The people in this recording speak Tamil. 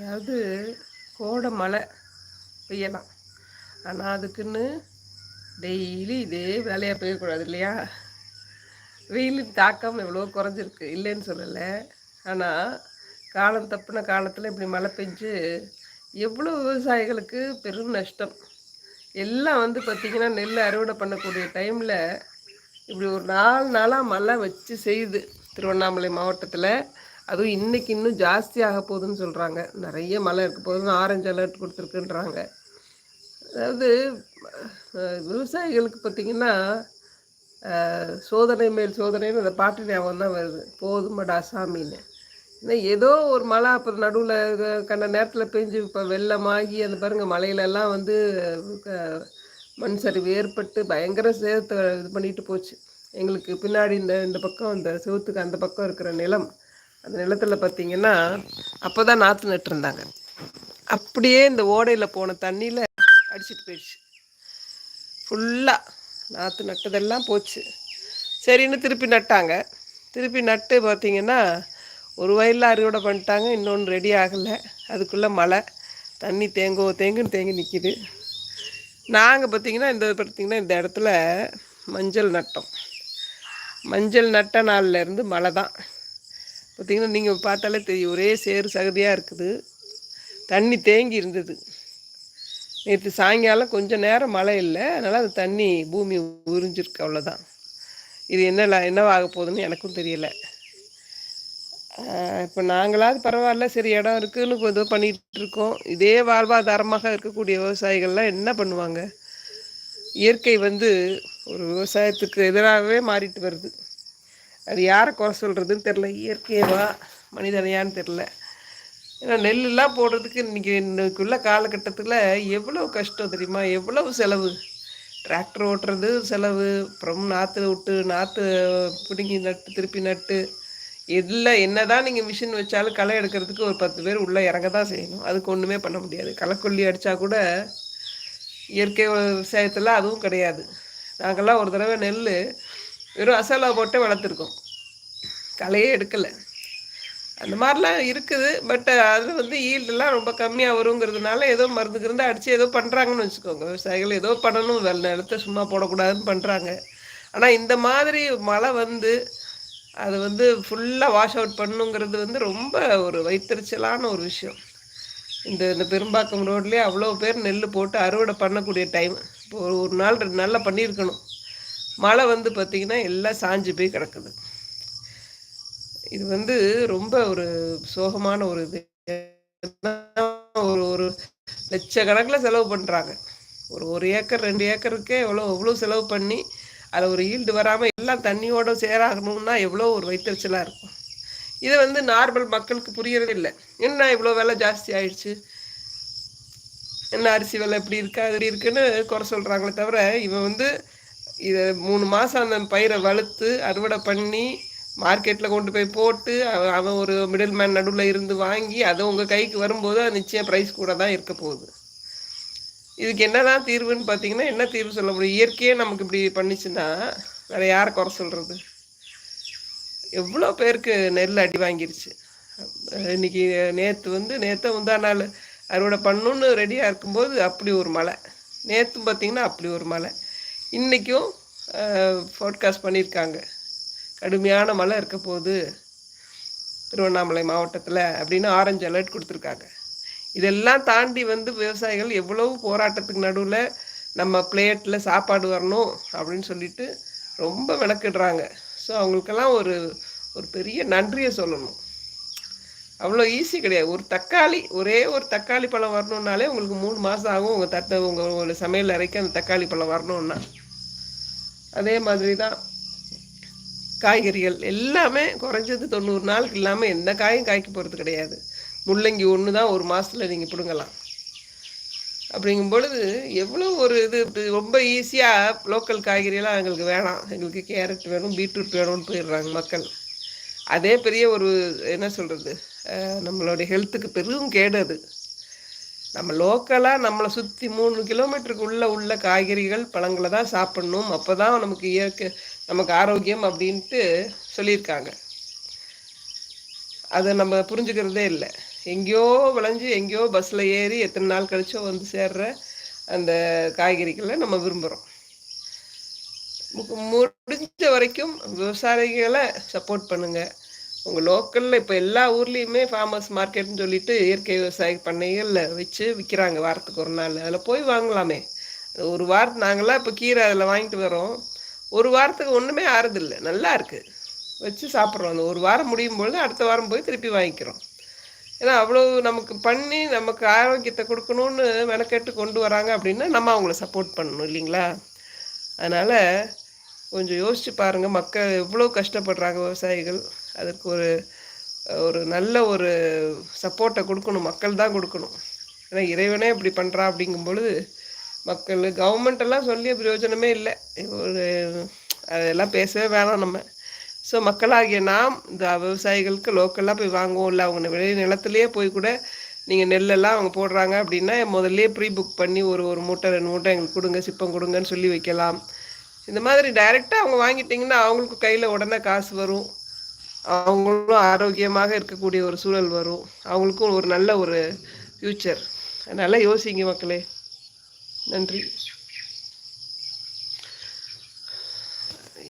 அதாவது கோடை மழை பெய்யலாம். ஆனால் அதுக்குன்னு டெய்லி இதே வேலையாக பெய்யக்கூடாது இல்லையா? வெயிலின் தாக்கம் எவ்வளோ குறைஞ்சிருக்கு. இல்லைன்னு சொல்லலை. ஆனால் காலம் தப்புன காலத்தில் இப்படி மழை பெஞ்சு எவ்வளோ விவசாயிகளுக்கு பெரும் நஷ்டம். எல்லாம் வந்து பார்த்திங்கன்னா நெல் அறுவடை பண்ணக்கூடிய டைமில் இப்படி ஒரு நாலு நாளாக மழை வச்சு செய்யுது. திருவண்ணாமலை மாவட்டத்தில். அதுவும் இன்றைக்கி இன்னும் ஜாஸ்தி ஆக போகுதுன்னு சொல்கிறாங்க நிறைய மழை இருக்க போகுதுன்னு ஆரஞ்சு அலர்ட் கொடுத்துருக்குன்றாங்க. அதாவது விவசாயிகளுக்கு பார்த்திங்கன்னா சோதனை மேல் சோதனைன்னு அந்த பாட்டு ஞாபகம் தான் வருது. போதுமடா சாமின்னு. ஏன்னா ஏதோ ஒரு மழை அப்புறம் நடுவில் கண்ட நேரத்தில் பெஞ்சு இப்போ வெள்ளமாகி அந்த பாருங்கள் மலையிலெல்லாம் வந்து மண் சரிவு ஏற்பட்டு பயங்கர சேதத்தை இது பண்ணிட்டு போச்சு. எங்களுக்கு பின்னாடி இந்த இந்த பக்கம் இந்த செவத்துக்கு அந்த பக்கம் இருக்கிற நிலம் அந்த நிலத்தில் பார்த்தீங்கன்னா அப்போ தான் நாற்று நட்டுருந்தாங்க. அப்படியே இந்த ஓடையில் போன தண்ணியில் அடிச்சிட்டு போயிடுச்சு. ஃபுல்லாக நாற்று நட்டதெல்லாம் போச்சு. சரின்னு திருப்பி நட்டாங்க. திருப்பி நட்டு பார்த்திங்கன்னா ஒரு வயலில் அறுவடை பண்ணிட்டாங்க இன்னொன்று ரெடி ஆகலை. அதுக்குள்ளே மழை தண்ணி தேங்கோ தேங்குன்னு தேங்கி நிற்கிது நாங்கள் பார்த்திங்கன்னா இந்த பார்த்திங்கன்னா இந்த இடத்துல மஞ்சள் நட்டோம். மஞ்சள் நட்ட நாள்லேருந்து மழை தான் பார்த்திங்கன்னா நீங்கள் பார்த்தாலே தெரியும். ஒரே சேறு சகதியாக இருக்குது. தண்ணி தேங்கி இருந்தது. நேற்று சாயங்காலம் கொஞ்சம் நேரம் மழை இல்லை. அதனால் அது தண்ணி பூமி உறிஞ்சிருக்கு அவ்வளோதான் இது என்ன என்னவாக போகுதுன்னு எனக்கும் தெரியலை. இப்போ நாங்களாவது பரவாயில்ல. சரி இடம் இருக்குதுன்னு கொஞ்சம் பண்ணிகிட்டு இருக்கோம். இதே வாழ்வாதாரமாக இருக்கக்கூடிய விவசாயிகள்லாம் என்ன பண்ணுவாங்க? இயற்கை வந்து ஒரு விவசாயத்துக்கு எதிராகவே மாறிட்டு வருது. அது யாரை குறை சொல்கிறதுன்னு தெரில இயற்கையவா மனிதனையான்னு தெரில ஏன்னா நெல்லெல்லாம் போடுறதுக்கு இன்றைக்கி இன்னைக்குள்ள காலகட்டத்தில் எவ்வளோ கஷ்டம் தெரியுமா? எவ்வளவு செலவு. டிராக்டர் ஓட்டுறது செலவு அப்புறம் நாற்று விட்டு நாற்று பிடுங்கி நட்டு திருப்பி நட்டு. இல்லை என்ன தான் நீங்கள் மிஷின் வச்சாலும் களை எடுக்கிறதுக்கு ஒரு பத்து பேர் உள்ளே இறங்க தான் செய்யணும். அதுக்கு ஒன்றுமே பண்ண முடியாது. களைக்கொல்லி அடித்தா கூட இயற்கை விவசாயத்தில் அதுவும் கிடையாது. நாங்கள்லாம் ஒரு தடவை நெல் வெறும் அசலா போட்டே வளர்த்துருக்கோம். களையே எடுக்கலை. அந்த மாதிரிலாம் இருக்குது பட் அதில் வந்து ஈல்டெல்லாம் ரொம்ப கம்மியாக வருங்கிறதுனால ஏதோ மருந்து கிருந்து அடித்து ஏதோ பண்ணுறாங்கன்னு வச்சுக்கோங்க. விவசாயிகள் ஏதோ பண்ணணும் வெள்ள நிலத்தை சும்மா போடக்கூடாதுன்னு பண்ணுறாங்க ஆனால் இந்த மாதிரி மழை வந்து அது வந்து ஃபுல்லாக வாஷ் அவுட் பண்ணுங்கிறது வந்து ரொம்ப ஒரு வைத்தறிச்சலான ஒரு விஷயம். இந்த இந்த பெரும்பாக்கம் ரோட்லேயே அவ்வளோ பேர் நெல் போட்டு அறுவடை பண்ணக்கூடிய டைம் இப்போ ஒரு ஒரு நாள் ரெண்டு நாளில் பண்ணியிருக்கணும். மழை வந்து பார்த்திங்கன்னா எல்லாம் சாஞ்சு போய் கிடக்குது. இது வந்து ரொம்ப ஒரு சோகமான ஒரு இது. ஒரு ஒரு லட்சக்கணக்கில் செலவு பண்ணுறாங்க ஒரு ஒரு ஏக்கர் ரெண்டு ஏக்கருக்கே எவ்வளோ எவ்வளோ செலவு பண்ணி அதில் ஒரு ஈல்டு வராமல் எல்லாம் தண்ணியோட சேராகணும்னா எவ்வளோ ஒரு வைத்தறிச்சலாக இருக்கும். இதை வந்து நார்மல் மக்களுக்கு புரியறதே இல்லை. என்ன இவ்வளோ விலை ஜாஸ்தி ஆயிடுச்சு? என்ன அரிசி விலை இப்படி இருக்கா அது இருக்குன்னு குறை சொல்கிறாங்களே தவிர இவன் வந்து இதை மூணு மாதம் அந்த பயிரை வளர்த்து அறுவடை பண்ணி மார்க்கெட்டில் கொண்டு போய் போட்டு அவன் ஒரு மிடில் மேன் நடுவில் இருந்து வாங்கி அதை உங்கள் கைக்கு வரும்போது அது நிச்சயம் ப்ரைஸ் கூட தான் இருக்க போகுது. இதுக்கு என்ன தான் தீர்வுன்னு பார்த்தீங்கன்னா என்ன தீர்வு சொல்ல முடியும்? இயற்கையே நமக்கு இப்படி பண்ணிச்சுன்னா வேறு யாரை குறை சொல்கிறது எவ்வளோ பேருக்கு நெல் அடி வாங்கிருச்சு. இன்னைக்கு நேற்று வந்து நேற்று முந்தா நாள் அறுவடை பண்ணணுன்னு ரெடியாக இருக்கும்போது அப்படி ஒரு மழை. நேற்று பார்த்திங்கன்னா அப்படி ஒரு மழை. இன்றைக்கும் ஃபோட்காஸ்ட் பண்ணியிருக்காங்க கடுமையான மழை இருக்க போது திருவண்ணாமலை மாவட்டத்தில் அப்படின்னு ஆரஞ்சு அலர்ட் கொடுத்துருக்காங்க. இதெல்லாம் தாண்டி வந்து விவசாயிகள் எவ்வளவு போராட்டத்துக்கு நடுவில் நம்ம பிளேட்டில் சாப்பாடு வரணும் அப்படின்னு சொல்லிட்டு ரொம்ப விளக்கிடுறாங்க. ஸோ அவங்களுக்கெல்லாம் ஒரு ஒரு பெரிய நன்றியை சொல்லணும். அவ்வளோ ஈஸி கிடையாது. ஒரு தக்காளி ஒரே ஒரு தக்காளி பழம் வரணுன்னாலே உங்களுக்கு மூணு மாதம் ஆகும். உங்கள் தட்டை உங்கள் சமையல் அறைக்கு அந்த தக்காளி பழம் வரணுன்னா அதே மாதிரி தான் காய்கறிகள். எல்லாமே குறைஞ்சது தொண்ணூறு நாளுக்கு இல்லாமல் எந்த காயும் காய்க்க போகிறது கிடையாது. முள்ளங்கி ஒன்று தான் ஒரு மாதத்தில் நீங்கள் பிடுங்கலாம். அப்படிங்கும் பொழுது எவ்வளோ ஒரு இது ரொம்ப ஈஸியாக லோக்கல் காய்கறியெல்லாம் எங்களுக்கு வேணாம். எங்களுக்கு கேரட் வேணும் பீட்ரூட் வேணும்னு போயிடுறாங்க மக்கள். அதே பெரிய ஒரு என்ன சொல்கிறது நம்மளுடைய ஹெல்த்துக்கு பெரும் கேடு அது. நம்ம லோக்கலாக நம்மளை சுற்றி மூணு கிலோமீட்டருக்கு உள்ள உள்ள காய்கறிகள் பழங்களை தான் சாப்பிட்ணும். அப்போ தான் நமக்கு இயற்கை நமக்கு ஆரோக்கியம் அப்படின்ட்டு சொல்லியிருக்காங்க. அதை நம்ம புரிஞ்சுக்கிறதே இல்லை. எங்கேயோ விளைஞ்சு எங்கேயோ பஸ்ஸில் ஏறி எத்தனை நாள் கழிச்சோ வந்து சேர்ற அந்த காய்கறிகளை நம்ம விரும்புகிறோம் முடிஞ்ச வரைக்கும் விவசாயிகளை சப்போர்ட் பண்ணுங்கள் உங்கள் லோக்கலில் இப்போ எல்லா ஊர்லேயுமே ஃபார்மர்ஸ் மார்க்கெட்னு சொல்லிட்டு இயற்கை விவசாய பண்ணைகளில் வச்சு விற்கிறாங்க வாரத்துக்கு ஒரு நாள். அதில் போய் வாங்கலாமே. ஒரு வாரத்து நாங்களாம் இப்போ கீரை அதில் வாங்கிட்டு வரோம் ஒரு வாரத்துக்கு ஒன்றுமே ஆறுதில்லை. நல்லா இருக்குது வச்சு சாப்பிட்றோம். அந்த ஒரு வாரம் முடியும் பொழுது அடுத்த வாரம் போய் திருப்பி வாங்கிக்கிறோம். ஏன்னா அவ்வளோ நமக்கு பண்ணி நமக்கு ஆரோக்கியத்தை கொடுக்கணும்னு மெனக்கெட்டு கொண்டு வராங்க அப்படின்னா நம்ம அவங்கள சப்போர்ட் பண்ணணும் இல்லைங்களா? அதனால் கொஞ்சம் யோசித்து பாருங்கள் மக்கள் எவ்வளோ கஷ்டப்படுறாங்க விவசாயிகள். அதற்கு ஒரு ஒரு நல்ல ஒரு சப்போர்ட்டை கொடுக்கணும். மக்கள் தான் கொடுக்கணும். ஏன்னா இறைவனே இப்படி பண்ணுறா அப்படிங்கும் பொழுது மக்கள் கவர்மெண்ட்டெல்லாம் சொல்லிய பிரயோஜனமே இல்லை. ஒரு அதெல்லாம் பேசவே வேணாம் நம்ம. ஸோ மக்களாகிய நாம் இந்த விவசாயிகளுக்கு லோக்கலாக போய் வாங்குவோம். இல்லை அவங்க விளை நிலத்துலேயே போய் கூட நீங்கள் நெல்லெல்லாம் அவங்க போடுறாங்க அப்படின்னா முதல்ல ப்ரீ புக் பண்ணி ஒரு ஒரு மூட்டை ரெண்டு மூட்டை எங்களுக்கு கொடுங்க சிப்பம் கொடுங்கன்னு சொல்லி வைக்கலாம். இந்த மாதிரி டைரெக்டாக அவங்க வாங்கிட்டிங்கன்னா அவங்களுக்கு கையில் உடனே காசு வரும். அவங்களும் ஆரோக்கியமாக இருக்கக்கூடிய ஒரு சூழல் வரும். அவங்களுக்கும் ஒரு நல்ல ஒரு ஃப்யூச்சர் நல்லா யோசிங்க மக்களே. நன்றி.